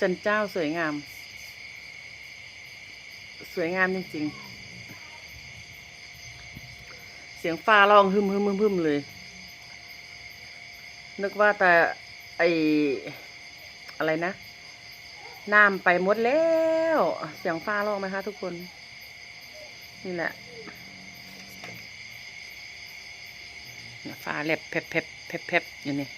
จันเจ้าสวยงาม สวยงามจริง ๆ เสียงฟ้าร้องฮึมฮึมฮึมฮึมเลย นึกว่าแต่ไออะไรนะน้ำไปหมดแล้ว เสียงฟ้าร้องไหมคะทุกคน นี่แหละฟ้าแลบเพบเพบเพบเพบอยู่นี่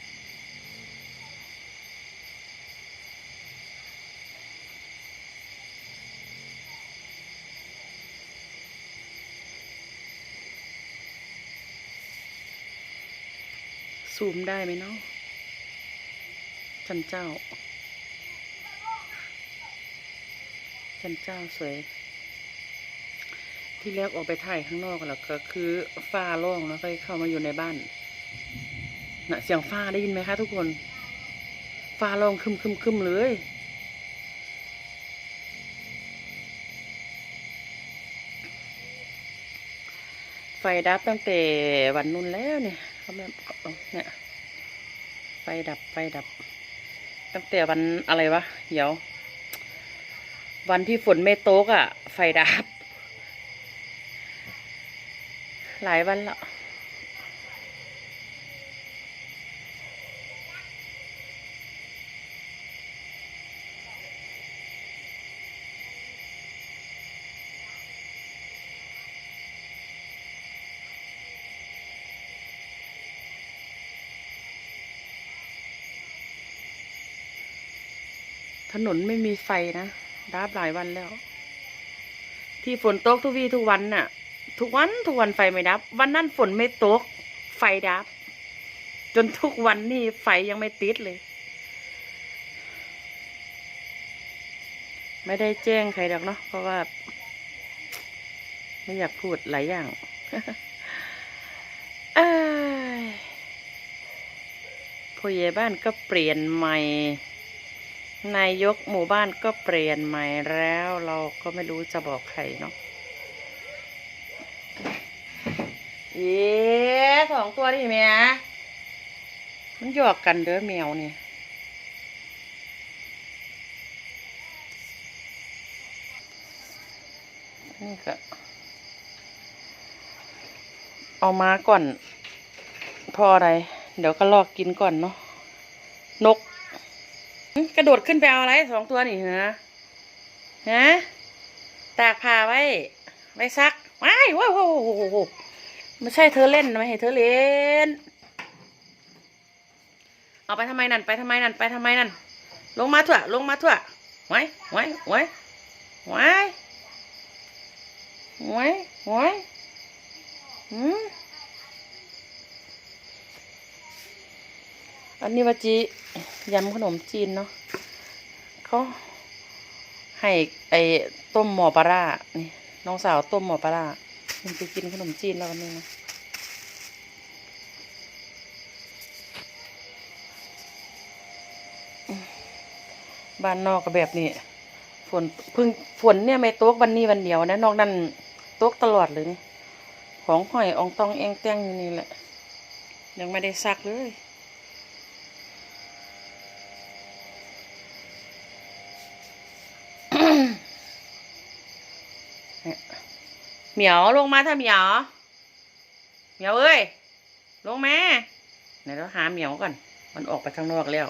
ซูมได้ไหมเนาะจันเจ้า จันเจ้าสวย ที่แรกออกไปถ่ายข้างนอกแล้วก็คือฟ้าร่องแล้วก็เข้ามาอยู่ในบ้านน่ะเสียงฟ้าได้ยินไหมคะทุกคน ฟ้าร่องคึมคึมคึมเลย ดับตั้งแต่วันนู้นแล้วเนี่ยเขาแบบเนี่ยไฟดับไฟดับ ตั้งแต่วันอะไรวะเดี๋ยว วันที่ฝนไม่ตกอะ่ะ ไฟดับ หลายวันแล้ว ถนนไม่มีไฟนะดับหลายวันแล้ว ที่ฝนตกทุกวี่ทุกวันน่ะ ทุกวันทุกวันไฟไม่ดับ วันนั้นฝนไม่ตก ไฟดับ จนทุกวันนี่ไฟยังไม่ติดเลย ไม่ได้แจ้งใครดอกเนาะเพราะว่า ไม่อยากพูดหลายอย่างเอ้ยผู้ใหญ่บ้านก็เปลี่ยนใหม่ นายกหมู่บ้านก็เปลี่ยนใหม่แล้วเราก็ไม่รู้จะบอกใครเนาะเอ๊ะสองตัวนี่แม่มันหยอกกันเด้อแมวเนี่ยนี่ก็เอามาก่อน พออะไร เดี๋ยวก็ลอกกินก่อนเนาะนก กระโดดขึ้นไปเอาอะไรสองตัวนี่เหรอฮะตากผ้าไว้ ไว้ซักว้ายว้าวว้าวว้าวว้าวไม่ใช่เธอเล่นไม่ให้เธอเล่น เอาไปทำไมนั่น ไปทำไมนั่น ไปทำไมนั่น ลงมาเถอะลงมาเถอะไว้ไว้ไว้ไว้ไว้ไว้หืมอันนี้วาจียำขนมจีนเนาะ เขาให้ไอ้ต้มหมอปลาร่านี่น้องสาวต้มหมอปลาร่ามันจะกินขนมจีนแล้ววันนี้นะบ้านนอกก็แบบนี้ฝนพึ่งฝนเนี่ยไม่ตกวันนี้วันเดียวนะ นอกนั้นตกตลอดเลยนี่ของหอยอองตองเองแต้งอยู่นี่แหละ ยังไม่ได้ซักเลย เหมียวลงมาถ้าเหมียว เหมียวเอ้ย ลงมาไหนเราหาเหมียวก่อน มันออกไปข้างนอกแล้ว